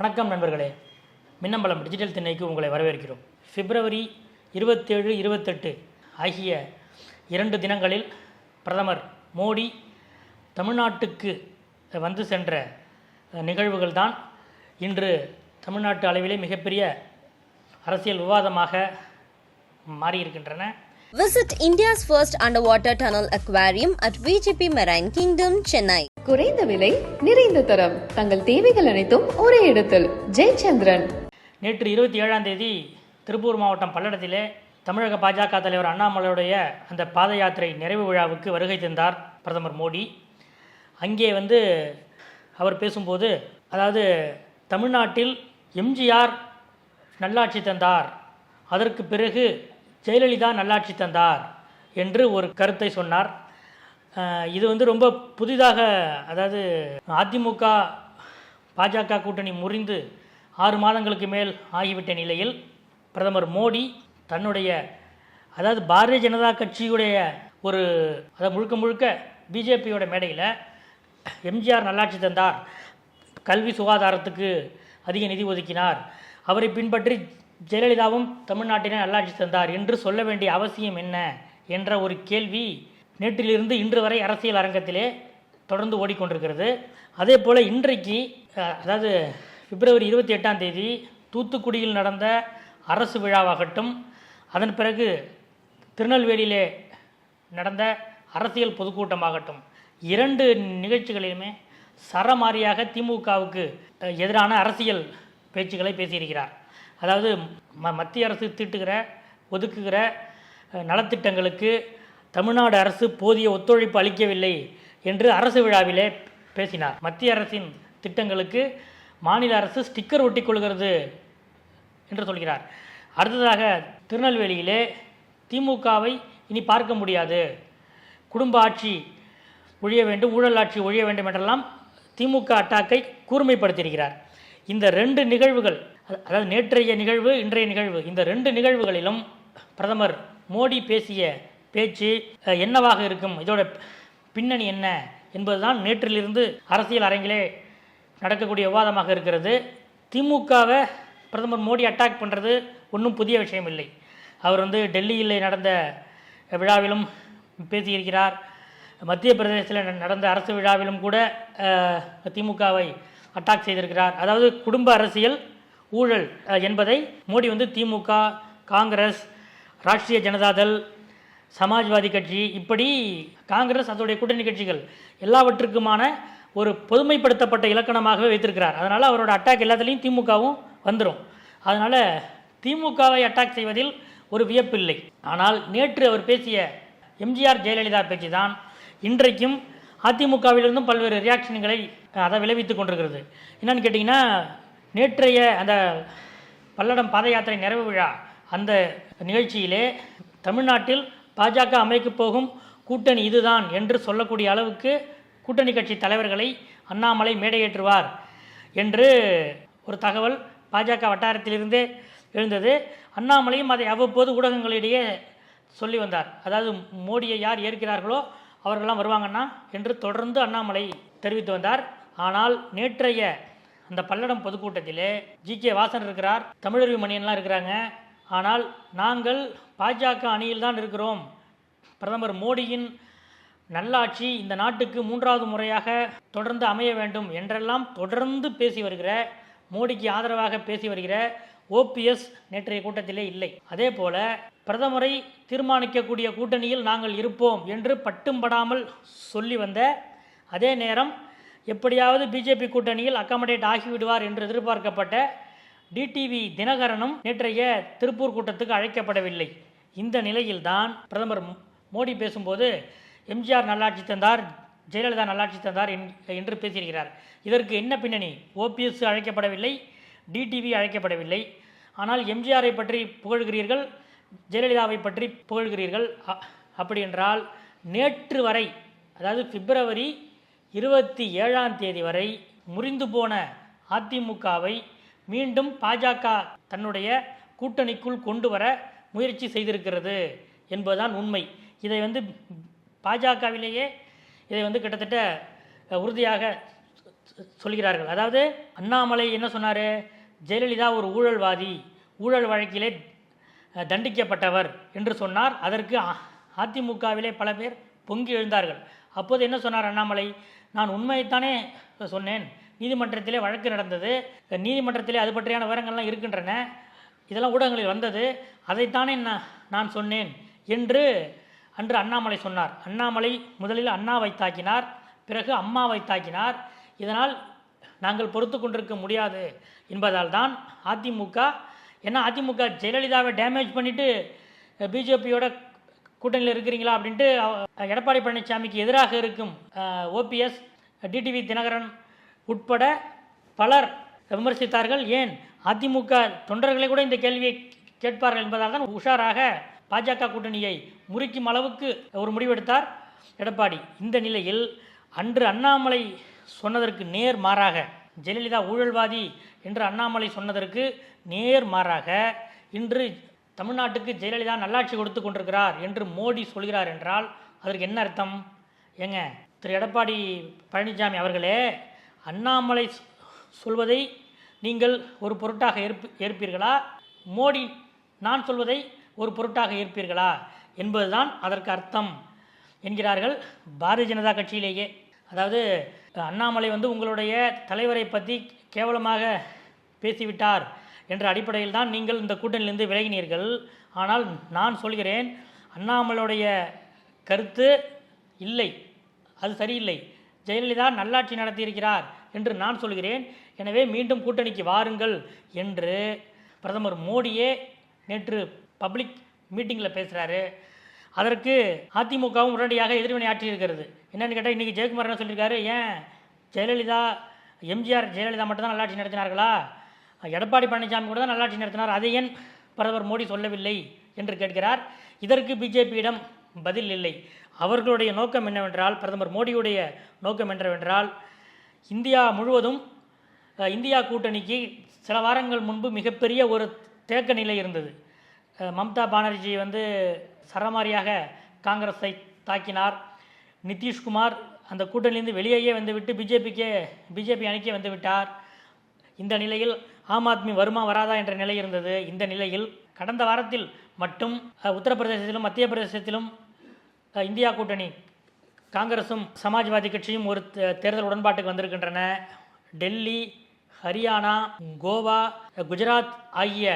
வணக்கம் நண்பர்களே. மின்னம்பலம் டிஜிட்டல் திண்ணைக்கு உங்களை வரவேற்கிறோம். பிப்ரவரி இருபத்தேழு இருபத்தெட்டு ஆகிய இரண்டு தினங்களில் பிரதமர் மோடி தமிழ்நாட்டுக்கு வந்து சென்ற நிகழ்வுகள் தான் இன்று தமிழ்நாட்டு அளவிலே மிகப்பெரிய அரசியல் விவாதமாக மாறியிருக்கின்றன. Visit India's first underwater tunnel aquarium at VGP Marine Kingdom, Chennai. குறைந்த விலை நிறைந்த தரம். தங்கள் தேவைகள் அனைத்தும் ஒரே இடத்தில். ஜெயச்சந்திரன். நேற்று இருபத்தி ஏழாம் தேதி திருப்பூர் மாவட்டம் பல்லடத்திலே தமிழக பாஜக தலைவர் அண்ணாமலையுடைய அந்த பாத யாத்திரை நிறைவு விழாவுக்கு வருகை தந்தார் பிரதமர் மோடி. அங்கே வந்து அவர் பேசும்போது அதாவது தமிழ்நாட்டில் எம்ஜிஆர் நல்லாட்சி தந்தார். அதற்கு பிறகு ஜெயலலிதா நல்லாட்சி தந்தார் என்று ஒரு கருத்தை சொன்னார். இது வந்து ரொம்ப புதிதாக அதாவது அதிமுக பாஜக கூட்டணி முறிந்து ஆறு மாதங்களுக்கு மேல் ஆகிவிட்ட நிலையில் பிரதமர் மோடி தன்னுடைய அதாவது பாரதிய ஜனதா கட்சியுடைய ஒரு அதாவது முழுக்க முழுக்க பிஜேபியோட மேடையில் எம்ஜிஆர் நல்லாட்சி தந்தார். கல்வி சுகாதாரத்துக்கு அதிக நிதி ஒதுக்கினார். அவரை பின்பற்றி ஜெயலலிதாவும் தமிழ்நாட்டினை நல்லாட்சி தந்தார் என்று சொல்ல வேண்டிய அவசியம் என்ன? என்ற ஒரு கேள்வி நேற்றிலிருந்து இன்று வரை அரசியல் அரங்கத்திலே தொடர்ந்து ஓடிக்கொண்டிருக்கிறது. அதே போல் இன்றைக்கு அதாவது பிப்ரவரி இருபத்தி எட்டாம் தேதி தூத்துக்குடியில் நடந்த அரசு விழாவாகட்டும் அதன் பிறகு திருநெல்வேலியிலே நடந்த அரசியல் பொதுக்கூட்டமாகட்டும் இரண்டு நிகழ்ச்சிகளிலுமே சரமாரியாக திமுகவுக்கு எதிரான அரசியல் பேச்சுக்களை பேசியிருக்கிறார். அதாவது ம மத்திய அரசு தீட்டுகிற ஒதுக்குகிற நலத்திட்டங்களுக்கு தமிழ்நாடு அரசு போதிய ஒத்துழைப்பு அளிக்கவில்லை என்று அரசு விழாவிலே பேசினார். மத்திய அரசின் திட்டங்களுக்கு மாநில அரசு ஸ்டிக்கர் ஒட்டிக் கொள்கிறது என்று சொல்கிறார். அடுத்ததாக திருநெல்வேலியிலே திமுகவை இனி பார்க்க முடியாது. குடும்ப ஆட்சி ஒழிய வேண்டும் ஊழல் ஆட்சி ஒழிய வேண்டும் என்றெல்லாம் திமுக அட்டாக்கை கூர்மைப்படுத்தியிருக்கிறார். இந்த ரெண்டு நிகழ்வுகள் அதாவது நேற்றைய நிகழ்வு இன்றைய நிகழ்வு இந்த ரெண்டு நிகழ்வுகளிலும் பிரதமர் மோடி பேசிய பேச்சு என்னவாக இருக்கும்? இதோட பின்னணி என்ன என்பதுதான் நேற்றிலிருந்து அரசியல் அரங்கிலே நடக்கக்கூடிய விவாதமாக இருக்கிறது. திமுகவை பிரதமர் மோடி அட்டாக் பண்ணுறது ஒன்றும் புதிய விஷயம் இல்லை. அவர் வந்து டெல்லியில் நடந்த விழாவிலும் பேசியிருக்கிறார். மத்திய பிரதேசத்தில் ந- நடந்த அரசு விழாவிலும் கூட திமுகவை அட்டாக் செய்திருக்கிறார். அதாவது குடும்ப அரசியல் ஊழல் என்பதை மோடி வந்து திமுக காங்கிரஸ் ராஷ்ட்ரிய ஜனதாதள் சமாஜ்வாதி கட்சி இப்படி காங்கிரஸ் அதோடைய கூட்டணி கட்சிகள் எல்லாவற்றுக்குமான ஒரு பொதுமைப்படுத்தப்பட்ட இலக்கணமாகவே வைத்திருக்கிறார். அதனால் அவரோட அட்டாக் எல்லாத்துலேயும் திமுகவும் வந்துடும் அதனால் திமுகவை அட்டாக் செய்வதில் ஒரு வியப்பில்லை ஆனால் நேற்று அவர் பேசிய எம்ஜிஆர் ஜெயலலிதா பேச்சு தான் இன்றைக்கும் அதிமுகவிலிருந்தும் பல்வேறு ரியாக்ஷன்களை அதை விளைவித்துக் கொண்டிருக்கிறது. என்னன்னு கேட்டிங்கன்னா நேற்றைய அந்த பல்லடம் பாத யாத்திரை நிறைவு விழா அந்த நிகழ்ச்சியிலே தமிழ்நாட்டில் பாஜக அமைக்கப் போகும் கூட்டணி இதுதான் என்று சொல்லக்கூடிய அளவுக்கு கூட்டணி கட்சி தலைவர்களை அண்ணாமலை மேடையேற்றுவார் என்று ஒரு தகவல் பாஜக வட்டாரத்திலிருந்தே எழுந்தது. அண்ணாமலையும் அதை அவ்வப்போது ஊடகங்களிடையே சொல்லி வந்தார். அதாவது மோடியை யார் ஏற்கிறார்களோ அவர்களெல்லாம் வருவாங்கன்னா என்று தொடர்ந்து அண்ணாமலை தெரிவித்து வந்தார். ஆனால் நேற்றைய அந்த பல்லடம் பொதுக்கூட்டத்திலே ஜி கே வாசன் இருக்கிறார் தமிழறிவு மணியன்லாம் இருக்கிறாங்க. ஆனால் நாங்கள் பாஜக அணியில் தான் இருக்கிறோம். பிரதமர் மோடியின் நல்லாட்சி இந்த நாட்டுக்கு மூன்றாவது முறையாக தொடர்ந்து அமைய வேண்டும் என்றெல்லாம் தொடர்ந்து பேசி வருகிற மோடிக்கு ஆதரவாக பேசி வருகிற ஓபிஎஸ் நேற்றைய கூட்டத்திலே இல்லை. அதே போல பிரதமரை தீர்மானிக்கக்கூடிய கூட்டணியில் நாங்கள் இருப்போம் என்று பட்டும் படாமல் சொல்லி வந்த அதே நேரம் எப்படியாவது பிஜேபி கூட்டணியில் அக்கமடேட் ஆகிவிடுவார் என்று எதிர்பார்க்கப்பட்ட டிடிவி தினகரனும் நேற்றைய திருப்பூர் கூட்டத்துக்கு அழைக்கப்படவில்லை. இந்த நிலையில்தான் பிரதமர் மோடி பேசும்போது எம்ஜிஆர் நல்லாட்சி தந்தார் ஜெயலலிதா நல்லாட்சி தந்தார் என்- என்று பேசியிருக்கிறார். இதற்கு என்ன பின்னணி? ஓபிஎஸ் அழைக்கப்படவில்லை டிடிவி அழைக்கப்படவில்லை. ஆனால் எம்ஜிஆரை பற்றி புகழ்கிறீர்கள் ஜெயலலிதாவை பற்றி புகழ்கிறீர்கள் அ- அப்படி என்றால் நேற்று வரை அதாவது பிப்ரவரி இருபத்தி ஏழாம் தேதி வரை முறிந்து போன அதிமுகவை மீண்டும் பாஜக தன்னுடைய கூட்டணிக்குள் கொண்டு வர முயற்சி செய்திருக்கிறது என்பதுதான் உண்மை. இதை வந்து பாஜகவிலேயே இதை வந்து கிட்டத்தட்ட உறுதியாக சொல்கிறார்கள். அதாவது அண்ணாமலை என்ன சொன்னார்? ஜெயலலிதா ஒரு ஊழல்வாதி ஊழல் வழக்கிலே தண்டிக்கப்பட்டவர் என்று சொன்னார். அதற்கு அ- அதிமுகவிலே பல பேர் பொங்கி எழுந்தார்கள். அப்போது என்ன சொன்னார் அண்ணாமலை? நான் உண்மையைத்தானே சொன்னேன். நீதிமன்றத்திலே வழக்கு நடந்தது. நீதிமன்றத்திலே அது பற்றியான விவரங்கள்லாம் இருக்கின்றன. இதெல்லாம் ஊடகங்களில் வந்தது. அதைத்தானே நான் நான் சொன்னேன் என்று அன்று அண்ணாமலை சொன்னார். அண்ணாமலை முதலில் அண்ணாவை தாக்கினார் பிறகு அம்மாவை தாக்கினார். இதனால் நாங்கள் பொறுத்து கொண்டிருக்க முடியாது என்பதால் தான் அதிமுக ஏன்னா அதிமுக ஜெயலலிதாவை டேமேஜ் பண்ணிவிட்டு பிஜேபியோட கூட்டணியில் இருக்கிறீங்களா அப்படின்ட்டு அவ- எடப்பாடி பழனிசாமிக்கு எதிராக இருக்கும் ஓபிஎஸ் டிடிவி தினகரன் உட்பட பலர் விமர்சித்தார்கள். ஏன்? அதிமுக தொண்டர்களை கூட இந்த கேள்வியை கேட்பார்கள் என்பதால் தான் உஷாராக பாஜக கூட்டணியை முறிக்கும் அளவுக்கு ஒரு முடிவெடுத்தார். எடப்பாடி இந்த நிலையில் அன்று அண்ணாமலை சொன்னதற்கு நேர் மாறாக ஜெயலலிதா ஊழல்வாதி என்று அண்ணாமலை சொன்னதற்கு நேர் மாறாக இன்று தமிழ்நாட்டுக்கு ஜெயலலிதா நல்லாட்சி கொடுத்து கொண்டிருக்கிறார் என்று மோடி சொல்கிறார் என்றால் அதற்கு என்ன அர்த்தம்? ஏங்க திரு எடப்பாடி பழனிசாமி அவர்களே அண்ணாமலை சொல்வதை நீங்கள் ஒரு பொருட்டாக ஏற்பு ஏற்பீர்களா? மோடி நான் சொல்வதை ஒரு பொருட்டாக ஏற்பீர்களா? என்பதுதான் அதற்கு அர்த்தம் என்கிறார்கள் பாரதிய ஜனதா கட்சியிலேயே. அதாவது அண்ணாமலை வந்து உங்களுடைய தலைவரை பற்றி கேவலமாக பேசிவிட்டார் என்ற அடிப்படையில் தான் நீங்கள் இந்த கூட்டணியிலிருந்து விலகினீர்கள். ஆனால் நான் சொல்கிறேன் அண்ணாமலையுடைய கருத்து இல்லை. அது சரியில்லை. ஜெயலலிதா நல்லாட்சி நடத்தியிருக்கிறார் என்று நான் சொல்கிறேன். எனவே மீண்டும் கூட்டணிக்கு வாருங்கள் என்று பிரதமர் மோடியே நேற்று பப்ளிக் மீட்டிங்கில் பேசுகிறாரு அதற்கு அதிமுகவும் உடனடியாக எதிர்வினை ஆற்றியிருக்கிறது. என்னென்னு கேட்டால் இன்றைக்கி ஜெயக்குமார் என்ன சொல்லியிருக்காரு? ஏன் ஜெயலலிதா எம்ஜிஆர் ஜெயலலிதா மட்டும்தான் நல்லாட்சி நடத்தினார்களா? எடப்பாடி பழனிசாமி கூட தான் நல்லாட்சி நடத்தினார். அதை ஏன் பிரதமர் மோடி சொல்லவில்லை என்று கேட்கிறார். இதற்கு பிஜேபியிடம் பதில் இல்லை. அவர்களுடைய நோக்கம் என்னவென்றால் பிரதமர் மோடியுடைய நோக்கம் என்னவென்றால் இந்தியா முழுவதும் இந்தியா கூட்டணிக்கு சில வாரங்கள் முன்பு மிகப்பெரிய ஒரு தேக்க நிலை இருந்தது. மம்தா பானர்ஜி வந்து சரமாரியாக காங்கிரஸை தாக்கினார். நிதிஷ்குமார் அந்த கூட்டணியிலிருந்து வெளியேயே வந்துவிட்டு பிஜேபிக்கே பிஜேபி அணிக்கே வந்து விட்டார். இந்த நிலையில் ஆம் ஆத்மி வருமா வராதா என்ற நிலை இருந்தது. இந்த நிலையில் கடந்த வாரத்தில் மட்டும் உத்தரப்பிரதேசத்திலும் மத்திய பிரதேசத்திலும் இந்தியா கூட்டணி. காங்கிரஸும் சமாஜ்வாதி கட்சியும் ஒரு தே- தேர்தல் உடன்பாட்டுக்கு வந்திருக்கின்றன. டெல்லி ஹரியானா கோவா குஜராத் ஆகிய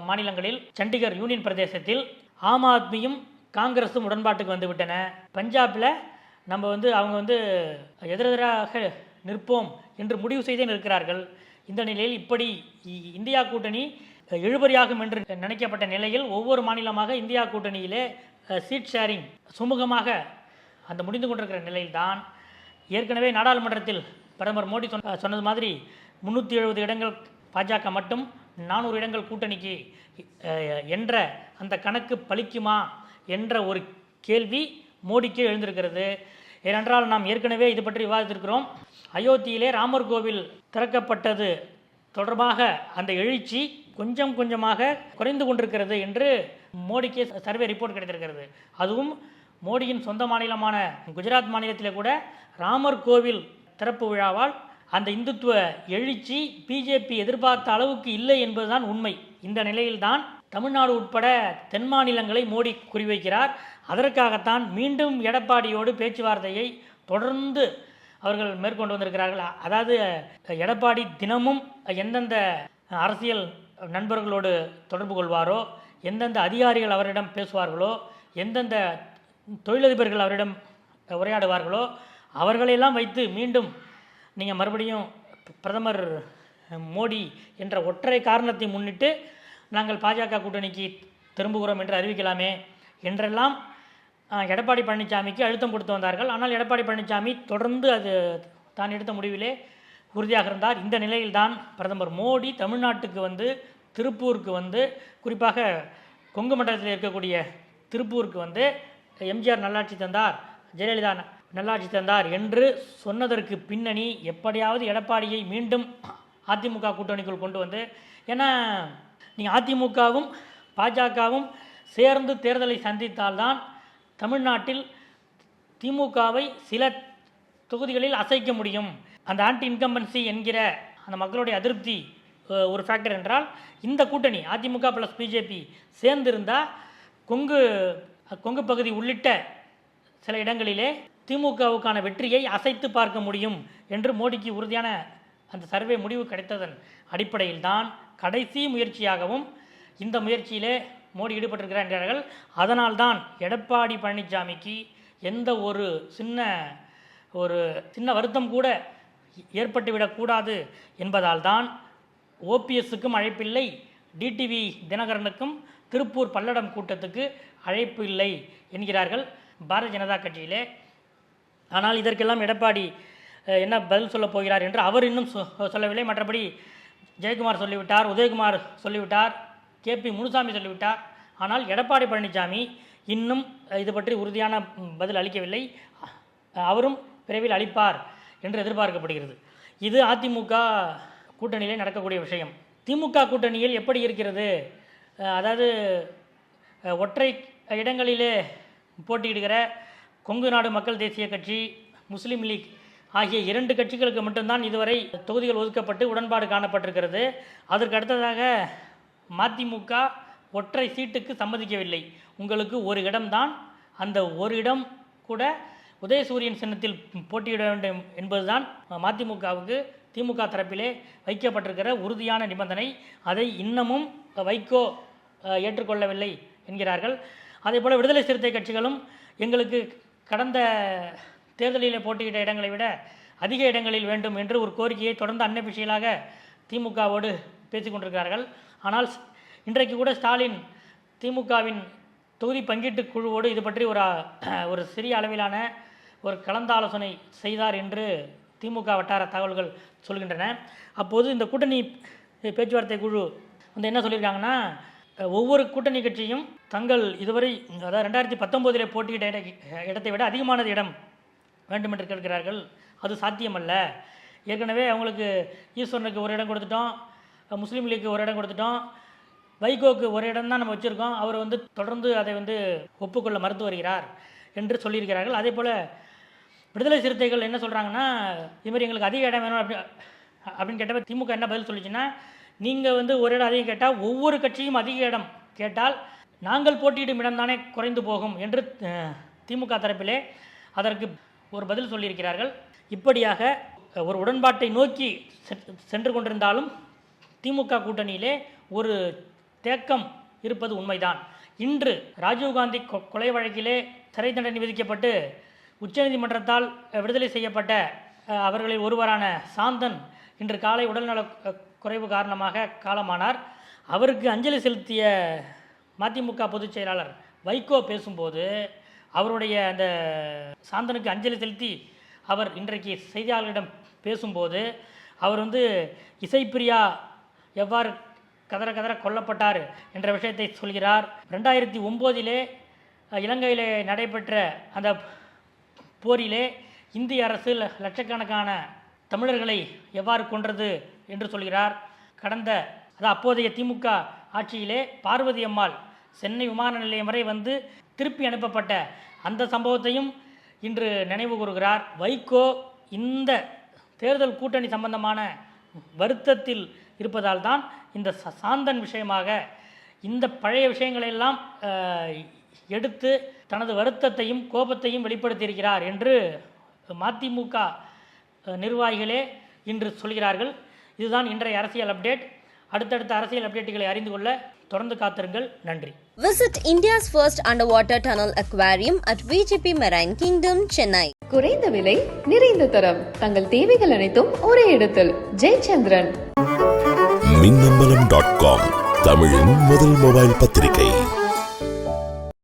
மாநிலங்களில் சண்டிகர் யூனியன் பிரதேசத்தில் ஆம் ஆத்மியும் காங்கிரஸும் உடன்பாட்டுக்கு வந்துவிட்டன. பஞ்சாபில் நம்ம வந்து அவங்க வந்து எதிரெதிராக நிற்போம் என்று முடிவு செய்தே நிற்கிறார்கள். இந்த நிலையில் இப்படி இந்தியா கூட்டணி அஹ், இழுபறியாகும் என்று நினைக்கப்பட்ட நிலையில் ஒவ்வொரு மாநிலமாக இந்தியா கூட்டணியிலே சீட் ஷேரிங் சுமூகமாக அந்த முடிந்து கொண்டிருக்கிற நிலையில்தான் ஏற்கனவே நாடாளுமன்றத்தில் பிரதமர் மோடி சொன்ன சொன்னது மாதிரி முந்நூற்றி எழுபது இடங்கள் பாஜக மட்டும் நானூறு இடங்கள் கூட்டணிக்கு என்ற அந்த கணக்கு பலிக்குமா என்ற ஒரு கேள்வி மோடிக்கே எழுந்திருக்கிறது. ஏனென்றால் நாம் ஏற்கனவே இது பற்றி விவாதித்திருக்கிறோம். அயோத்தியிலே ராமர் கோவில் திறக்கப்பட்டது தொடர்பாக அந்த எழுச்சி கொஞ்சம் கொஞ்சமாக குறைந்து கொண்டிருக்கிறது என்று மோடிக்கு சர்வே ரிப்போர்ட் கிடைத்திருக்கிறது. அதுவும் மோடியின் சொந்த மாநிலமான குஜராத் மாநிலத்திலே கூட ராமர் கோவில் திறப்பு விழாவால் அந்த இந்துத்துவ எழுச்சி பிஜேபி எதிர்பார்த்த அளவுக்கு இல்லை என்பதுதான் உண்மை. இந்த நிலையில்தான் தமிழ்நாடு உட்பட தென் மாநிலங்களை மோடி குறிவைக்கிறார். அதற்காகத்தான் மீண்டும் எடப்பாடியோடு பேச்சுவார்த்தையை தொடர்ந்து அவர்கள் மேற்கொண்டு வந்திருக்கிறார்கள். அதாவது எடப்பாடி தினமும் எந்தெந்த அரசியல் நண்பர்களோடு தொடர்பு கொள்வாரோ? எந்தெந்த அதிகாரிகள் அவரிடம் பேசுவார்களோ? எந்தெந்த தொழிலதிபர்கள் அவரிடம் உரையாடுவார்களோ? அவர்களையெல்லாம் வைத்து மீண்டும் நீங்கள் மறுபடியும் பிரதமர் மோடி என்ற ஒற்றை காரணத்தை முன்னிட்டு நாங்கள் பாஜக கூட்டணிக்கு திரும்புகிறோம் என்று அறிவிக்கலாமே? என்றெல்லாம் எடப்பாடி பழனிசாமிக்கு அழுத்தம் கொடுத்து வந்தார்கள். ஆனால் எடப்பாடி பழனிசாமி தொடர்ந்து அது தான் எடுத்த முடிவிலே உறுதியாக இருந்தார். இந்த நிலையில்தான் பிரதமர் மோடி தமிழ்நாட்டுக்கு வந்து திருப்பூருக்கு வந்து குறிப்பாக கொங்கு மண்டலத்தில் இருக்கக்கூடிய திருப்பூருக்கு வந்து எம்ஜிஆர் நல்லாட்சி தந்தார் ஜெயலலிதா நல்லாட்சி தந்தார் என்று சொன்னதற்கு பின்னணி எப்படியாவது எடப்பாடியை மீண்டும் அதிமுக கூட்டணிக்குள் கொண்டு வந்து ஏன்னா நீங்கள் அதிமுகவும் பாஜகவும் சேர்ந்து தேர்தலை சந்தித்தால்தான் தமிழ்நாட்டில் திமுகவை சில தொகுதிகளில் அசைக்க முடியும். அந்த ஆன்டி இன்கம்பன்சி என்கிற அந்த மக்களுடைய அதிருப்தி ஒரு ஃபேக்டர் என்றால் இந்த கூட்டணி அதிமுக ப்ளஸ் பிஜேபி சேர்ந்திருந்தால் கொங்கு கொங்கு பகுதி உள்ளிட்ட சில இடங்களிலே திமுகவுக்கான வெற்றியை அசைத்து பார்க்க முடியும் என்று மோடிக்கு உறுதியான அந்த சர்வே முடிவு கிடைத்ததன் அடிப்படையில் தான் கடைசி முயற்சியாகவும் இந்த முயற்சியிலே மோடி ஈடுபட்டிருக்கிறார் என்கிறார்கள். அதனால்தான் எடப்பாடி பழனிசாமிக்கு எந்த ஒரு சின்ன ஒரு சின்ன வருத்தம் கூட ஏற்பட்டுவிடக்கூடாது என்பதால் தான் ஓபிஎஸ்ஸுக்கும் அழைப்பில்லை டிடிவி தினகரனுக்கும் திருப்பூர் பல்லடம் கூட்டத்துக்கு அழைப்பு இல்லை என்கிறார்கள் பாரதிய ஜனதா கட்சியிலே. ஆனால் இதற்கெல்லாம் எடப்பாடி என்ன பதில் சொல்லப் போகிறார் என்று அவர் இன்னும் சொ- சொல்லவில்லை. மற்றபடி ஜெயக்குமார் சொல்லிவிட்டார் உதயகுமார் சொல்லிவிட்டார் கே பி முனுசாமி சொல்லிவிட்டார். ஆனால் எடப்பாடி பழனிசாமி இன்னும் இது பற்றி உறுதியான பதில் அளிக்கவில்லை. அவரும் விரைவில் அளிப்பார். என்று எதிர்பார்க்கப்படுகிறது. இது அதிமுக கூட்டணியிலே நடக்கக்கூடிய விஷயம். திமுக கூட்டணியில் எப்படி இருக்கிறது? அதாவது ஒற்றை இடங்களிலே போட்டியிடுகிற கொங்கு நாடு மக்கள் தேசிய கட்சி முஸ்லீம் லீக் ஆகிய இரண்டு கட்சிகளுக்கு மட்டும்தான் இதுவரை தொகுதிகள் ஒதுக்கப்பட்டு உடன்பாடு காணப்பட்டிருக்கிறது. அதற்கு அடுத்ததாக மதிமுக ஒற்றை சீட்டுக்கு சம்மதிக்கவில்லை. உங்களுக்கு ஒரு இடம்தான். அந்த ஒரு இடம் கூட உதயசூரியன் சின்னத்தில் போட்டியிட வேண்டும் என்பதுதான் மதிமுகவுக்கு திமுக தரப்பிலே வைக்கப்பட்டிருக்கிற உறுதியான நிபந்தனை. அதை இன்னமும் வைகோ ஏற்றுக்கொள்ளவில்லை என்கிறார்கள். அதே போல் விடுதலை சிறுத்தை கட்சிகளும் எங்களுக்கு கடந்த தேர்தலில் போட்டியிட்ட இடங்களை விட அதிக இடங்களில் வேண்டும் என்று ஒரு கோரிக்கையை தொடர்ந்து அன்னபிஷியலாக திமுகவோடு பேசிக் கொண்டிருக்கிறார்கள். ஆனால் இன்றைக்கு கூட ஸ்டாலின் திமுகவின் தொகுதி பங்கீட்டு குழுவோடு இது பற்றி ஒரு ஒரு சிறிய அளவிலான ஒரு கலந்தாலோசனை செய்தார் என்று திமுக வட்டார தகவல்கள் சொல்கின்றன. அப்போது இந்த கூட்டணி பேச்சுவார்த்தை குழு வந்து என்ன சொல்லியிருக்காங்கன்னா ஒவ்வொரு கூட்டணி கட்சியும் தங்கள் இதுவரை அதாவது ரெண்டாயிரத்தி பத்தொம்போதில் போட்டியிட்ட இட- இடத்தை விட அதிகமானது இடம் வேண்டும் என்று கேட்கிறார்கள். அது சாத்தியமல்ல. ஏற்கனவே அவங்களுக்கு ஈஸ்வரனுக்கு ஒரு இடம் கொடுத்துட்டோம் முஸ்லீம் லீக்கு ஒரு இடம் கொடுத்துட்டோம் வைகோக்கு ஒரு இடம் தான் நம்ம வச்சுருக்கோம். அவர் வந்து தொடர்ந்து அதை வந்து ஒப்புக்கொள்ள மறுத்து வருகிறார் என்று சொல்லியிருக்கிறார்கள். அதே போல் விடுதலை சிறுத்தைகள் என்ன சொல்கிறாங்கன்னா இது மாதிரி எங்களுக்கு அதிக இடம் வேணும் அப்படி அப்படின்னு கேட்டப்ப திமுக என்ன பதில் சொல்லிச்சுன்னா நீங்கள் வந்து ஒரு இடம் அதிகம் கேட்டால் ஒவ்வொரு கட்சியும் அதிக இடம் கேட்டால் நாங்கள் போட்டியிடும் இடம் தானே குறைந்து போகும் என்று திமுக தரப்பிலே அதற்கு ஒரு பதில் சொல்லியிருக்கிறார்கள். இப்படியாக ஒரு உடன்பாட்டை நோக்கி செ- சென்று கொண்டிருந்தாலும் திமுக கூட்டணியிலே ஒரு தேக்கம் இருப்பது உண்மைதான். இன்று ராஜீவ்காந்தி கொ- கொலை வழக்கிலே சிறை தண்டனை விதிக்கப்பட்டு உச்சநீதிமன்றத்தால் விடுதலை செய்யப்பட்ட அவர்களில் ஒருவரான சாந்தன் இன்று காலை உடல்நல குறைவு காரணமாக காலமானார். அவருக்கு அஞ்சலி செலுத்திய மதிமுக பொதுச் செயலாளர் வைகோ பேசும்போது அவருடைய அந்த சாந்தனுக்கு அஞ்சலி செலுத்தி அவர் இன்றைக்கு செய்தியாளர்களிடம் பேசும்போது அவர் வந்து இசைப்பிரியா எவ்வாறு கதற கதற கொல்லப்பட்டார்? என்ற விஷயத்தை சொல்கிறார். ரெண்டாயிரத்தி ஒம்போதிலே இலங்கையிலே நடைபெற்ற அந்த போரிலே இந்திய அரசு லட்சக்கணக்கான தமிழர்களை எவ்வாறு கொன்றது என்று சொல்கிறார். கடந்த அதாவது அப்போதைய திமுக ஆட்சியிலே பார்வதி அம்மாள் சென்னை விமான நிலையம் வரை வந்து திருப்பி அனுப்பப்பட்ட அந்த சம்பவத்தையும் இன்று நினைவு கூறுகிறார். வைகோ இந்த தேர்தல் கூட்டணி சம்பந்தமான வருத்தத்தில் இருப்பதால் தான் இந்த சாந்தன் விஷயமாக இந்த பழைய விஷயங்களெல்லாம் எடுத்து தனது வருத்தத்தையும் கோபத்தையும் வெளிப்படுத்தியிருக்கிறார் என்று மதிமுக நிர்வாகிகளே இன்று சொல்கிறார்கள். இதுதான் இன்றைய அரசியல் அப்டேட். அடுத்தடுத்த அரசியல் அப்டேட்டுகளை அறிந்து கொள்ள தொடர்ந்து காத்திருங்கள். நன்றி. Visit India's first underwater tunnel aquarium at VGP Marine Kingdom, Chennai. குறைந்த விலை நிறைந்த தரம். தங்கள் தேவைகள் அனைத்தும் ஒரே இடத்தில். ஜெயச்சந்திரன். மின்னம்பலம் டாட் காம் தமிழின் முதல் மொபைல் பத்திரிகை.